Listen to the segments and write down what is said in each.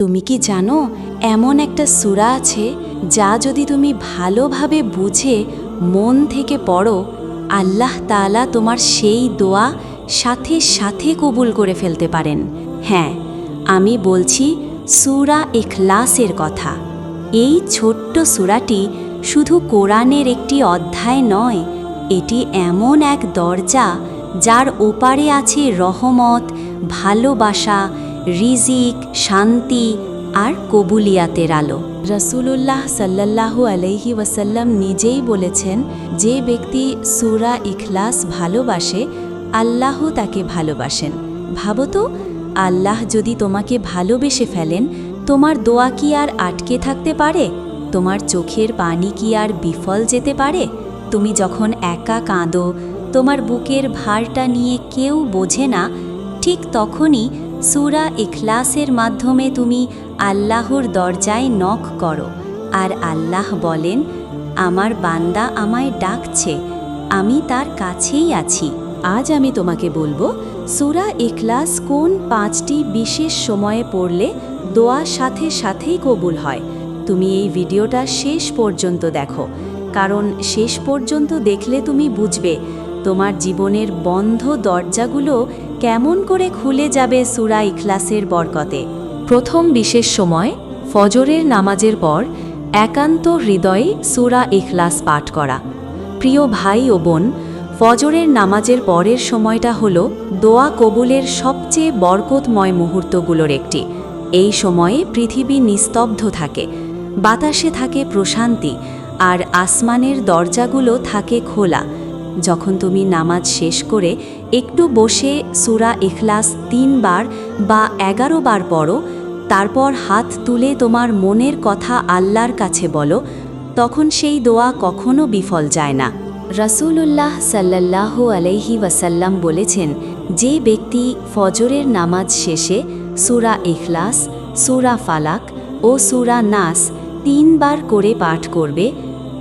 তুমি কি জানো, এমন একটা সূরা আছে যা যদি তুমি ভালোভাবে বুঝে মন থেকে পড়ো, আল্লাহ তাআলা তোমার সেই দোয়া সাথে সাথে কবুল করে ফেলতে পারেন। হ্যাঁ আমি বলছি সূরা এখলাসের কথা। এই ছোট্ট সূরাটি শুধু কোরআনের একটি অধ্যায় নয়, এটি এমন এক দরজা যার ওপারে আছে রহমত, ভালোবাসা রিজিক, শান্তি আর কবুলিয়াতের আলো। রসুলুল্লাহ সাল্লাল্লাহু আলাইহি ওয়াসাল্লাম নিজেই বলেছেন, যে ব্যক্তি সূরা ইখলাস ভালোবাসে, আল্লাহ তাকে ভালোবাসেন। ভাবো তো, আল্লাহ যদি তোমাকে ভালোবেসে ফেলেন, তোমার দোয়া কি আর আটকে থাকতে পারে? তোমার চোখের পানি কি আর বিফল যেতে পারে? তুমি যখন একা কাঁদো, তোমার বুকের ভারটা নিয়ে কেউ বোঝে না, ঠিক তখনই সূরা ইখলাসের মাধ্যমে তুমি আল্লাহর দরজায় নখ করো, আর আল্লাহ বলেন, আমার বান্দা আমায় ডাকছে, আমি তার কাছেই আছি। আজ আমি তোমাকে বলব, সুরা ইখলাস কোন পাঁচটি বিশেষ সময়ে পড়লে দোয়া সাথে সাথেই কবুল হয়? তুমি এই ভিডিওটা শেষ পর্যন্ত দেখো, কারণ শেষ পর্যন্ত দেখলে তুমি বুঝবে, তোমার জীবনের বন্ধ দরজাগুলো কেমন করে খুলে যাবে সুরা ইখলাসের বরকতে? প্রথম বিশেষ সময়, ফজরের নামাজের পর একান্ত হৃদয়ে সুরা ইখলাস পাঠ করা। প্রিয় ভাই ও বোন, ফজরের নামাজের পরের সময়টা হল দোয়া কবুলের সবচেয়ে বরকতময় মুহূর্তগুলোর একটি। এই সময়ে পৃথিবী নিস্তব্ধ থাকে, বাতাসে থাকে প্রশান্তি, আর আসমানের দরজাগুলো থাকে খোলা। যখন তুমি নামাজ শেষ করে একটু বসে সুরা এখলাস তিনবার বা এগারো বার পড়ো, তারপর হাত তুলে তোমার মনের কথা আল্লাহর কাছে বলো, তখন সেই দোয়া কখনো বিফল যায় না। রাসূলুল্লাহ সাল্লাল্লাহ আলাইহি ওয়াসাল্লাম বলেছেন, যে ব্যক্তি ফজরের নামাজ শেষে সুরা এখলাস সুরা ফালাক ও সুরা নাস তিনবার করে পাঠ করবে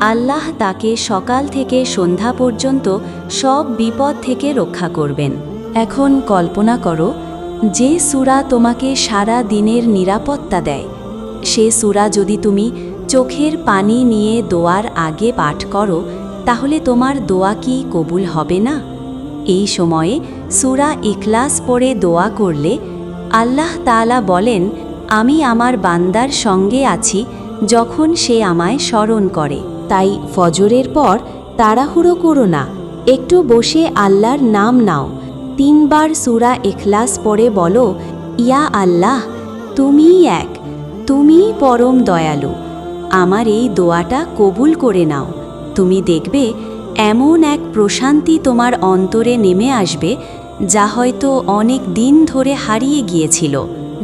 আল্লাহ তাকে সকাল থেকে সন্ধ্যা পর্যন্ত সব বিপদ থেকে রক্ষা করবেন। এখন কল্পনা করো, যে সূরা তোমাকে সারা দিনের নিরাপত্তা দেয়, সে সূরা যদি তুমি চোখের পানি নিয়ে দোয়ার আগে পাঠ করো, তাহলে তোমার দোয়া কি কবুল হবে না? এই সময়ে সুরা ইখলাস পড়ে দোয়া করলে আল্লাহ তাআলা বলেন, আমি আমার বান্দার সঙ্গে আছি যখন সে আমায় স্মরণ করে। তাই ফজরের পর তাড়াহুড়ো করো না। একটু বসে আল্লাহর নাম নাও। তিনবার সুরা এখলাস পরে বলো, ইয়া আল্লাহ, তুমিই এক, তুমিই পরম দয়ালু। আমার এই দোয়াটা কবুল করে নাও। তুমি দেখবে এমন এক প্রশান্তি তোমার অন্তরে নেমে আসবে, যা হয়তো অনেক দিন ধরে হারিয়ে গিয়েছিল।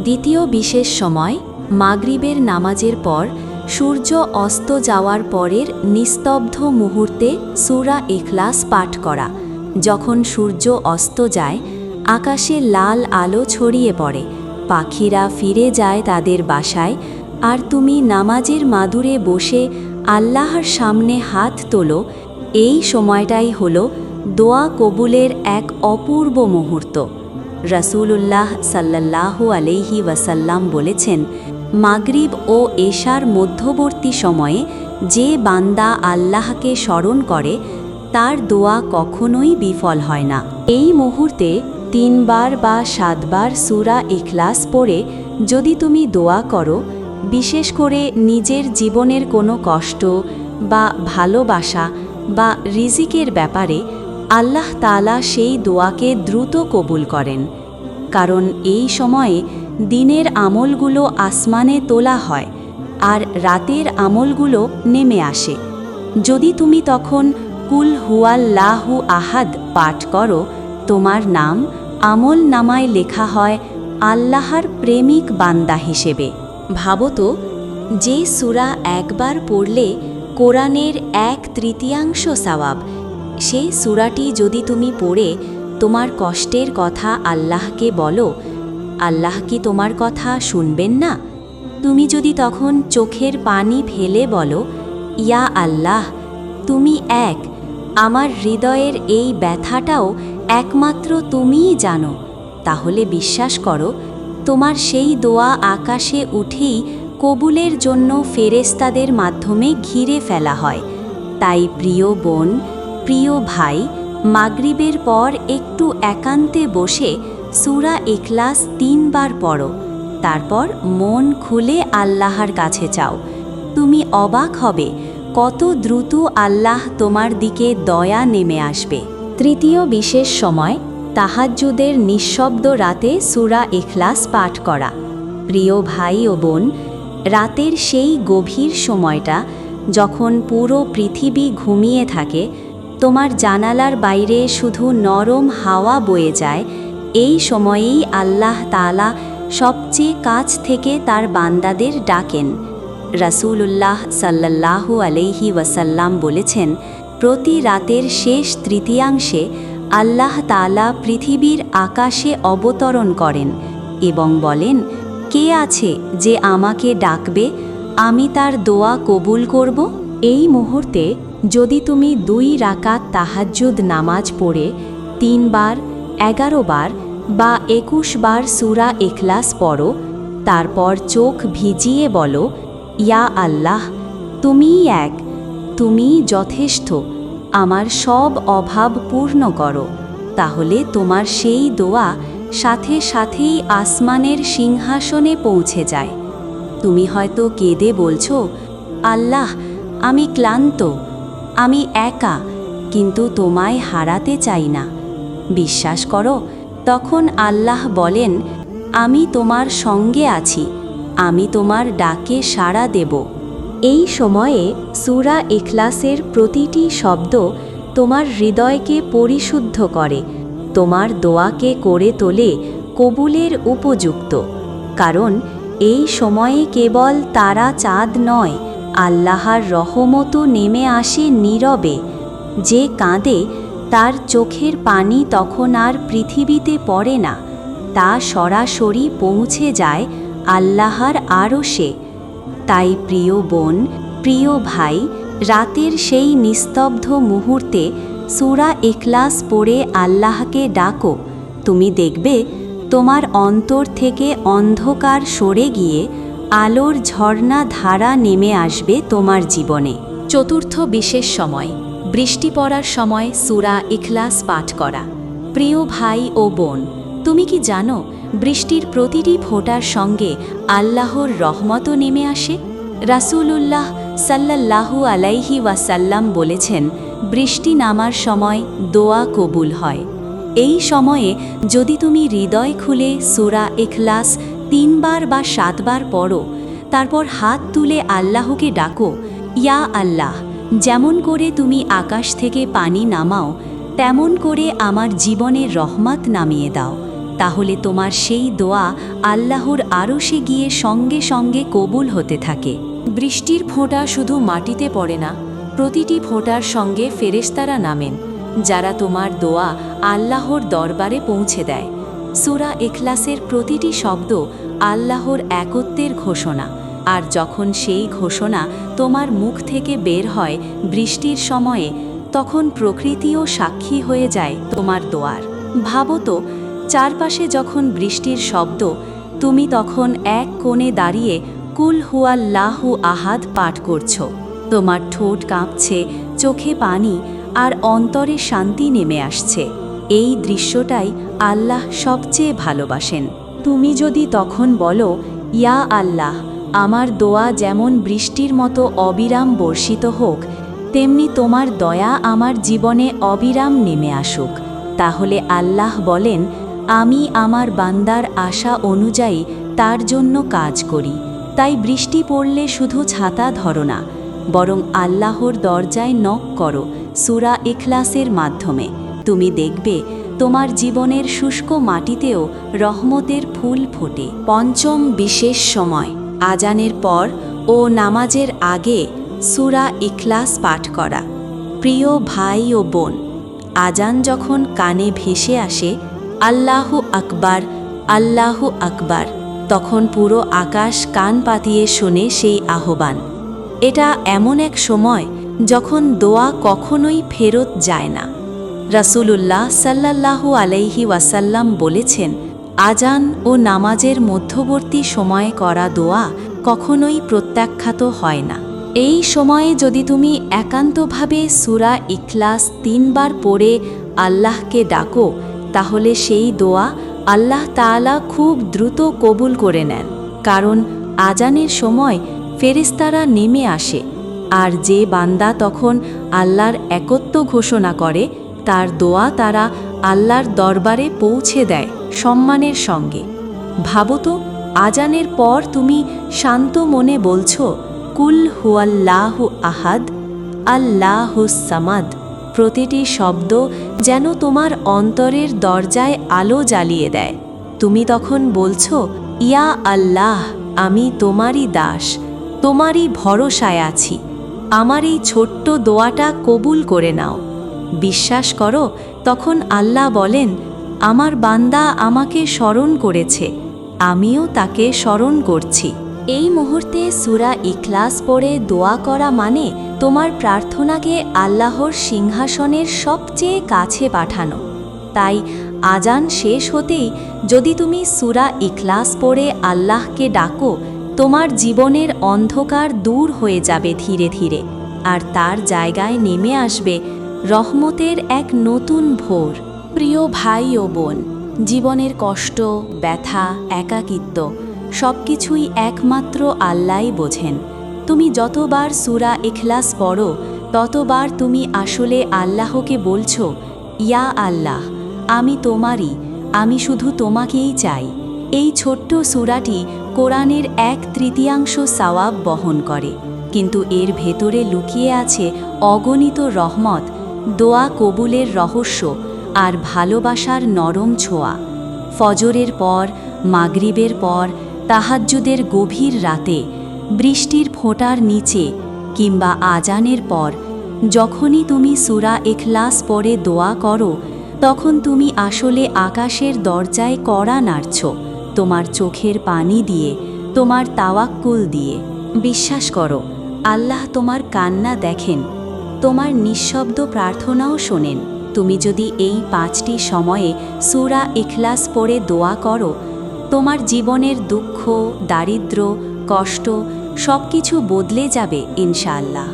দ্বিতীয় বিশেষ সময়, মাগরিবের নামাজের পর সূর্য অস্ত যাওয়ার পরের নিস্তব্ধ মুহূর্তে সুরা ইখলাস পাঠ করা। যখন সূর্য অস্ত যায়, আকাশে লাল আলো ছড়িয়ে পড়ে। পাখিরা ফিরে যায় তাদের বাসায়। আর তুমি নামাজের মাদুরে বসে আল্লাহর সামনে হাত তোলো। এই সময়টাই হল দোয়া কবুলের এক অপূর্ব মুহূর্ত। রাসূলুল্লাহ সাল্লাল্লাহু আলাইহি ওয়াসাল্লাম বলেছেন মাগরিব ও এশার মধ্যবর্তী সময়ে যে বান্দা আল্লাহকে স্মরণ করে, তার দোয়া কখনোই বিফল হয় না। এই মুহূর্তে তিনবার বা সাতবার সুরা ইখলাস পড়ে যদি তুমি দোয়া করো, বিশেষ করে নিজের জীবনের কোনো কষ্ট বা ভালোবাসা বা রিজিকের ব্যাপারে আল্লাহ তাআলা সেই দোয়াকে দ্রুত কবুল করেন। কারণ এই সময়ে দিনের আমলগুলো আসমানে তোলা হয় আর রাতের আমলগুলো নেমে আসে। যদি তুমি তখন কুল হুয়াল্লাহু আহাদ পাঠ করো, তোমার নাম আমল নামায় লেখা হয় আল্লাহর প্রেমিক বান্দা হিসেবে। ভাবো তো যে সূরা একবার পড়লে কোরআনের এক তৃতীয়াংশ সওয়াব, সেই সূরাটি যদি তুমি পড়ে, তোমার কষ্টের কথা আল্লাহকে বলো আল্লাহ কি তোমার কথা শুনবেন না? তুমি যদি তখন চোখের পানি ফেলে বলো, ইয়া আল্লাহ, তুমি এক, আমার হৃদয়ের এই ব্যথাটাও একমাত্র তুমিই জানো। তাহলে বিশ্বাস করো, তোমার সেই দোয়া আকাশে উঠেই কবুলের জন্য ফেরেস্তাদের মাধ্যমে ঘিরে ফেলা হয়। তাই প্রিয় বোন, প্রিয় ভাই, মাগরিবের পর একটু একান্তে বসে সুরা এখলাস তিনবার পড়ো। তারপর মন খুলে আল্লাহর কাছে চাও তুমি অবাক হবে কত দ্রুত আল্লাহ তোমার দিকে দয়া নেমে আসবে। তৃতীয় বিশেষ সময়, তাহাজ্জুদের নিঃশব্দ রাতে সুরা এখলাস পাঠ করা। প্রিয় ভাই ও বোন, রাতের সেই গভীর সময়টা যখন পুরো পৃথিবী ঘুমিয়ে থাকে, তোমার জানালার বাইরে শুধু নরম হাওয়া বয়ে যায় এই সময়েই আল্লাহ তাআলা সবচেয়ে কাছ থেকে তার বান্দাদের ডাকেন। রাসূলুল্লাহ সাল্লাল্লাহু আলাইহি ওয়াসাল্লাম বলেছেন, প্রতি রাতের শেষ তৃতীয়াংশে আল্লাহ তাআলা পৃথিবীর আকাশে অবতরণ করেন এবং বলেন, কে আছে যে আমাকে ডাকবে? আমি তার দোয়া কবুল করব? এই মুহূর্তে যদি তুমি দুই রাকাত তাহাজ্জুদ নামাজ পড়ে তিনবার এগারো বার বা একুশ বার সুরা এখলাস পড়ো, তারপর চোখ ভিজিয়ে বলো, ইয়া আল্লাহ, তুমিই এক, তুমিই যথেষ্ট, আমার সব অভাব পূর্ণ করো। তাহলে তোমার সেই দোয়া সাথে সাথেই আসমানের সিংহাসনে পৌঁছে যায়। তুমি হয়তো কেঁদে বলছো, আল্লাহ, আমি ক্লান্ত, আমি একা, কিন্তু তোমায় হারাতে চাই না। বিশ্বাস করো তখন আল্লাহ বলেন, আমি তোমার সঙ্গে আছি, আমি তোমার ডাকে সাড়া দেব। এই সময়ে সুরা এখলাসের প্রতিটি শব্দ তোমার হৃদয়কে পরিশুদ্ধ করে, তোমার দোয়াকে করে তোলে, কবুলের উপযুক্ত। কারণ এই সময়ে কেবল তারা চাঁদ নয়, আল্লাহর রহমতও নেমে আসে নীরবে। যে কাঁদে তার চোখের পানি তখন আর পৃথিবীতে পড়ে না, তা সরাসরি পৌঁছে যায় আল্লাহর সে তাই প্রিয় বোন, প্রিয় ভাই, রাতের সেই নিস্তব্ধ মুহূর্তে সুরা এখলাস পড়ে আল্লাহকে ডাকো। তুমি দেখবে তোমার অন্তর থেকে অন্ধকার সরে গিয়ে আলোর ঝর্ণা ধারা নেমে আসবে তোমার জীবনে। চতুর্থ বিশেষ সময়। বৃষ্টি পড়ার সময় সুরা ইখলাস পাঠ করা। প্রিয় ভাই ও বোন, তুমি কি জানো বৃষ্টির প্রতিটি ফোঁটার সঙ্গে আল্লাহর রহমতও নেমে আসে? রাসূলুল্লাহ সাল্লাল্লাহু আলাইহি ওয়াসাল্লাম বলেছেন, বৃষ্টি নামার সময় দোয়া কবুল হয়। এই সময়ে যদি তুমি হৃদয় খুলে সুরা এখলাস তিনবার বা সাতবার পড়ো, তারপর হাত তুলে আল্লাহকে ডাকো, ইয়া আল্লাহ যেমন করে তুমি আকাশ থেকে পানি নামাও, তেমন করে আমার জীবনের রহমত নামিয়ে দাও। তাহলে তোমার সেই দোয়া আল্লাহর আরশে গিয়ে সঙ্গে সঙ্গে কবুল হতে থাকে। বৃষ্টির ফোঁটা শুধু মাটিতে পড়ে না, প্রতিটি ফোঁটার সঙ্গে ফেরেশতারা নামেন, যারা তোমার দোয়া আল্লাহর দরবারে পৌঁছে দেয়। সুরা এখলাসের প্রতিটি শব্দ আল্লাহর একত্বের ঘোষণা, আর যখন সেই ঘোষণা তোমার মুখ থেকে বের হয় বৃষ্টির সময়ে, তখন প্রকৃতিও সাক্ষী হয়ে যায় তোমার দোয়ার। ভাবো তো চারপাশে যখন বৃষ্টির শব্দ, তুমি তখন এক কোণে দাঁড়িয়ে কুল হুয়াল্লাহু আহাদ পাঠ করছ। তোমার ঠোঁট কাঁপছে, চোখে পানি আর অন্তরে শান্তি নেমে আসছে। এই দৃশ্যটাই আল্লাহ সবচেয়ে ভালোবাসেন। তুমি যদি তখন বলো, ইয়া আল্লাহ আমার দোয়া যেমন বৃষ্টির মতো অবিরাম বর্ষিত হোক, তেমনি তোমার দয়া আমার জীবনে অবিরাম নেমে আসুক। তাহলে আল্লাহ বলেন, আমি আমার বান্দার আশা অনুযায়ী তার জন্য কাজ করি। তাই বৃষ্টি পড়লে শুধু ছাতা ধরো না, বরং আল্লাহর দরজায় নক করো সুরা এখলাসের মাধ্যমে। তুমি দেখবে, তোমার জীবনের শুষ্ক মাটিতেও রহমতের ফুল ফোটে। পঞ্চম বিশেষ সময়। আজানের পর ও নামাজের আগে সুরা ইখলাস পাঠ করা। প্রিয় ভাই ও বোন, আজান যখন কানে ভেসে আসে, আল্লাহ আকবার আল্লাহ আকবার, তখন পুরো আকাশ কান পাতিয়ে শোনে সেই আহ্বান। এটা এমন এক সময় যখন দোয়া কখনোই ফেরত যায় না। রাসূলুল্লাহ সাল্লাল্লাহু আলাইহি ওয়াসাল্লাম বলেছেন আজান ও নামাজের মধ্যবর্তী সময়ে করা দোয়া কখনোই প্রত্যাখ্যাত হয় না। এই সময়ে যদি তুমি একান্তভাবে সুরা ইখলাস তিনবার পড়ে আল্লাহকে ডাকো, তাহলে সেই দোয়া আল্লাহ তাআলা খুব দ্রুত কবুল করে নেন। কারণ আজানের সময় ফেরেস্তারা নেমে আসে আর যে বান্দা তখন আল্লাহর একত্ব ঘোষণা করে, তার দোয়া তারা আল্লাহর দরবারে পৌঁছে দেয় সম্মানের সঙ্গে। ভাবো তো আজানের পর তুমি শান্ত মনে বলছো, কুল হুয়াল্লাহু আহাদ আল্লাহু সামাদ প্রতিটি শব্দ যেন তোমার অন্তরের দরজায় আলো জ্বালিয়ে দেয়। তুমি তখন বলছো, ইয়া আল্লাহ, আমি তোমারই দাস, তোমারই ভরসায় আছি। আমার এই ছোট্ট দোয়াটা কবুল করে নাও। বিশ্বাস করো, তখন আল্লাহ বলেন, আমার বান্দা আমাকে স্মরণ করেছে, আমিও তাকে স্মরণ করছি। এই মুহূর্তে সুরা ইখলাস পড়ে দোয়া করা মানে তোমার প্রার্থনাকে আল্লাহর সিংহাসনের সবচেয়ে কাছে পাঠানো। তাই আজান শেষ হতেই যদি তুমি সুরা ইখলাস পড়ে আল্লাহকে ডাকো, তোমার জীবনের অন্ধকার দূর হয়ে যাবে ধীরে ধীরে, আর তার জায়গায় নেমে আসবে রহমতের এক নতুন ভোর। প্রিয় ভাই ও বোন, জীবনের কষ্ট, ব্যথা, একাকিত্ব সব কিছুই একমাত্র আল্লাহই বোঝেন। তুমি যতবার সুরা এখলাস পড়ো, ততবার তুমি আসলে আল্লাহকে বলছো, ইয়া আল্লাহ, আমি তোমারই, আমি শুধু তোমাকেই চাই। এই ছোট্ট সুরাটি কোরআনের এক তৃতীয়াংশ সাওয়াব বহন করে। কিন্তু এর ভেতরে লুকিয়ে আছে অগণিত রহমত দোয়া কবুলের রহস্য আর ভালোবাসার নরম ছোঁয়া। ফজরের পর, মাগরিবের পর, তাহাজ্জুদের গভীর রাতে, বৃষ্টির ফোঁটার নিচে কিংবা আজানের পর, যখনই তুমি সুরা এখলাস পরে দোয়া করো, তখন তুমি আসলে আকাশের দরজায় কড়া নাড়ছ, তোমার চোখের পানি দিয়ে, তোমার তাওয়াক্কুল দিয়ে। বিশ্বাস করো, আল্লাহ তোমার কান্না দেখেন। তোমার নিঃশব্দ প্রার্থনাও শোনেন। তুমি যদি এই পাঁচটি সময়ে সুরা ইখলাস পড়ে দোয়া করো, তোমার জীবনের দুঃখ, দারিদ্র, কষ্ট সব কিছু বদলে যাবে ইনশাআল্লাহ।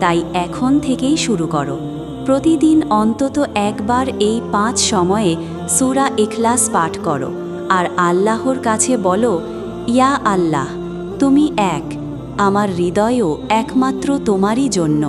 তাই এখন থেকেই শুরু করো। প্রতিদিন অন্তত একবার এই পাঁচ সময়ে সুরা ইখলাস পাঠ করো। আর আল্লাহর কাছে বলো, ইয়া আল্লাহ, তুমি এক, আমার হৃদয়ও একমাত্র তোমারই জন্য।